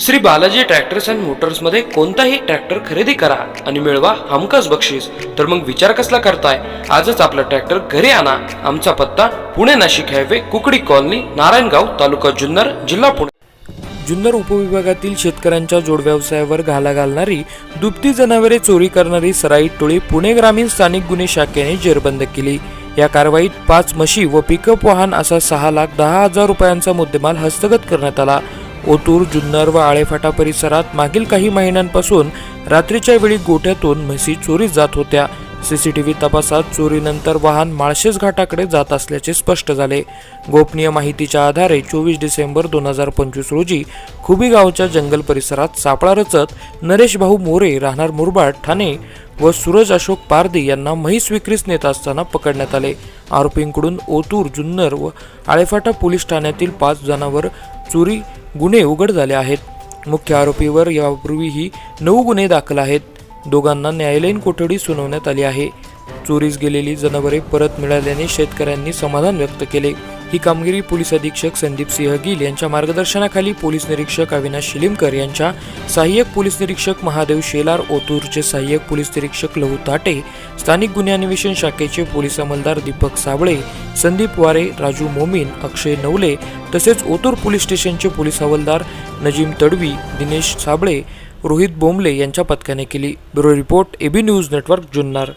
Shri Balaji tractors and मोटर्समध्ये कोणताही tractor खरेदी करा आणि मिळवा हमखास बक्षीस. तर मग विचार कसला करताय? आजच आपला ट्रॅक्टर घरी आणा. आमचा पत्ता पुणे नाशिक हायवे कुकडी कॉलनी नारायणगाव तालुका जुन्नर जिल्हा पुणे. जुन्नर उपविभागातील शेतकऱ्यांच्या जोड व्यवसायावर घाला घालणारी दुभती जनावरे चोरी करणारी सराई टोळी पुणे ग्रामीण स्थानिक गुन्हे शाखेने जेरबंद केली. या कारवाईत पाच म्हशी व पिकअप वाहन असा सहा लाख दहा हजार रुपयांचा मुद्देमाल हस्तगत करण्यात आला. ओतूर जुन्नर व आळेफाटा परिसरात मागील काही महिन्यांपासून रात्रीच्या वेळी गोठ्यातून म्हशी चोरी जात होत्या. सीसीटीव्ही तपासात चोरीनंतर वाहन माळशेज घाटाकडे जात असल्याचे स्पष्ट झाले. गोपनीय माहितीच्या आधारे चोवीस डिसेंबर दोन हजार पंचवीस रोजी खुबी गावच्या जंगल परिसरात सापळा रचत नरेश भाऊ मोरे राहणार मुरबाड ठाणे व सूरज अशोक पारदी यांना म्हैस विक्रीस नेत असताना पकडण्यात आले. आरोपींकडून ओतूर जुन्नर व आळेफाटा पोलीस ठाण्यातील पाच जणांवर चोरी गुन्हे उघड झाले आहेत. मुख्य आरोपीवर यापूर्वीही नऊ गुन्हे दाखल आहेत. दोघांना न्यायालयीन कोठडी सुनावण्यात आली आहे. चोरीस गेलेली जनावरे परत मिळाल्याने शेतकऱ्यांनी समाधान व्यक्त केले. ही कामगिरी पोलीस अधीक्षक संदीप सिंह गिल यांच्या मार्गदर्शनाखाली पोलीस निरीक्षक अविनाश शिलिमकर यांच्या सहाय्यक पोलीस निरीक्षक महादेव शेलार ओतूरचे सहाय्यक पोलीस निरीक्षक लहू ताटे स्थानिक गुन्हे अन्वेषण शाखेचे पोलीस अंमलदार दीपक साबळे संदीप वारे राजू मोमीन अक्षय नवले तसेच ओतूर पोलीस स्टेशनचे पोलीस हवालदार नजीम तडवी दिनेश साबळे रोहित बोंबले यांच्या पथकाने केली. Bureau report A B news network Junnar.